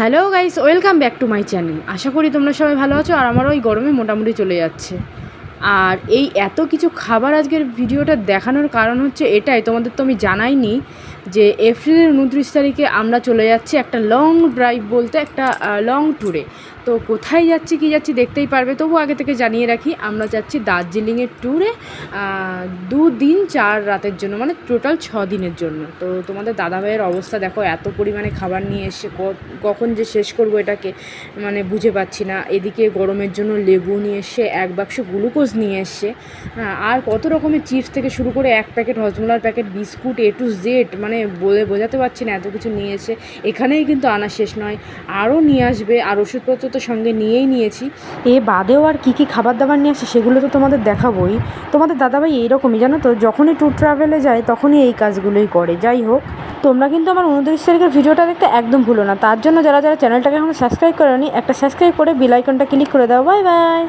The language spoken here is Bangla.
Hello guys, welcome back to my channel. আশা করি তোমরা সবাই ভালো আছো আর আমারও ওই গরমে মোটামুটি চলে যাচ্ছে। আর এই এত কিছু খাবার আজকের ভিডিওটা দেখানোর কারণ হচ্ছে এটাই, তোমাদের তো আমি জানাইনি যে এপ্রিলের উনত্রিশ তারিখে আমরা চলে যাচ্ছি একটা লং ড্রাইভ বলতে একটা লং ট্যুরে তো কোথায় যাচ্ছি কি যাচ্ছি দেখতেই পারবে। তবু আগে থেকে জানিয়ে রাখি আমরা যাচ্ছি দার্জিলিংয়ের ট্যুরে দু দিন চার রাতের জন্য মানে টোটাল ছ দিনের জন্য। তো তোমাদের দাদাভাইয়ের অবস্থা দেখো এত পরিমাণে খাবার নিয়ে এসে কখন যে শেষ করব এটাকে মানে বুঝে পাচ্ছি না। এদিকে গরমের জন্য লেবু নিয়ে এসে এক বাক্স গ্লুকোজ নিয়ে এসছে হ্যাঁ, আর কত রকমের চিপস থেকে শুরু করে এক packet হজমোলার packet biscuit A to Z মানে বলে বোঝাতে পারছি না এত কিছু নিয়ে এসে। এখানেই কিন্তু আনা শেষ নয় আরও নিয়ে আসবে আর ওষুধপত্র তো সঙ্গে নিয়েই নিয়েছি। এ বাদেও আর কী কী খাবার দাবার নিয়ে আসে সেগুলো তো তোমাদের দেখাবোই। তোমাদের দাদাভাই এইরকমই জানো তো? যখনই ট্যুর ট্রাভেলে যায়, তখনই এই কাজগুলোই করে। যাই হোক, তোমরা কিন্তু আমার উনত্রিশ তারিখের ভিডিওটা দেখতে একদম ভুলো না। তার জন্য যারা যারা চ্যানেলটাকে এখন সাবস্ক্রাইব করেনি, একটা সাবস্ক্রাইব করে বেল আইকনটা ক্লিক করে দাও। Bye bye